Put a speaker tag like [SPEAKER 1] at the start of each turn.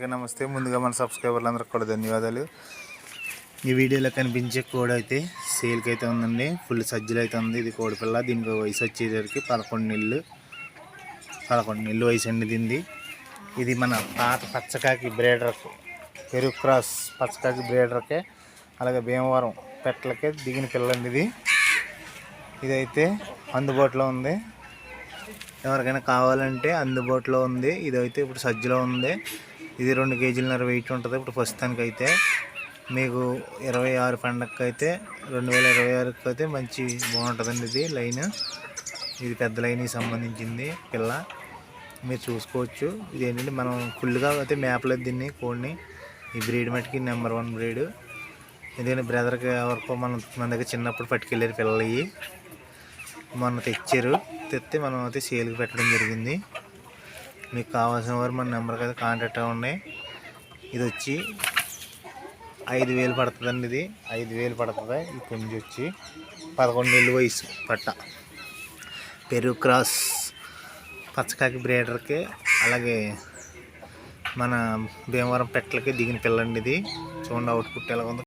[SPEAKER 1] అందరికీ నమస్తే. ముందుగా మన సబ్స్క్రైబర్లందరికీ కూడా ధన్యవాదాలు. ఈ వీడియోలో కనిపించే కోడి అయితే సేల్కి అయితే ఉందండి. ఫుల్ సజ్జలు అయితే ఉంది. ఇది కోడి పిల్ల దీనికి వయసు వచ్చేసరికి పదకొండు నెలలు. పదకొండు నెలలు వయసు అండి దీనిది. ఇది మన పాత పచ్చకాకి బ్రేడర్కు పెరుగు క్రాస్ పచ్చకాకి బ్రేడర్కే అలాగే భీమవరం పెట్టలకే దిగిన పిల్లండి ఇది. ఇదైతే అందుబాటులో ఉంది. ఎవరికైనా కావాలంటే అందుబాటులో ఉంది. ఇదైతే ఇప్పుడు సజ్జలో ఉంది. ఇది రెండు కేజీలన్నర వెయిట్ ఉంటుంది. ఇప్పుడు ప్రస్తుతానికి అయితే మీకు ఇరవై ఆరు పండగకి అయితే రెండు వేల ఇరవై ఆరుకి అయితే మంచి బాగుంటుందండి ఇది లైన్. ఇది పెద్ద లైన్కి సంబంధించింది పిల్ల. మీరు చూసుకోవచ్చు. ఇది ఏంటంటే మనం ఫుల్గా అయితే మేపలేదు దీన్ని కోడిని. ఈ బ్రీడ్ మట్టికి నెంబర్ వన్ బ్రీడ్ ఎందుకంటే బ్రదర్కి ఎవరికో మన మన దగ్గర చిన్నప్పుడు పట్టుకెళ్ళారు పిల్లలు మొన్న తెచ్చారు. తెస్తే మనం అయితే సేల్కి పెట్టడం జరిగింది. మీకు కావాల్సిన వారు మన నెంబర్కి అయితే కాంటాక్ట్ అవ్వండి ఇది వచ్చి ఐదు వేలు పడుతుందండి ఇది. ఐదు వేలు పడుతుంది. ఈ పుంజి వచ్చి పదకొండు నెలలు వయసు పట్ట. పెరుగు క్రాస్ పచ్చకాకి బ్రేడర్కి అలాగే మన భీమవరం పెట్టలకి దిగిన పిల్లండి ఇది. చూడండి అవుట్పుట్ ఎలా ఉంది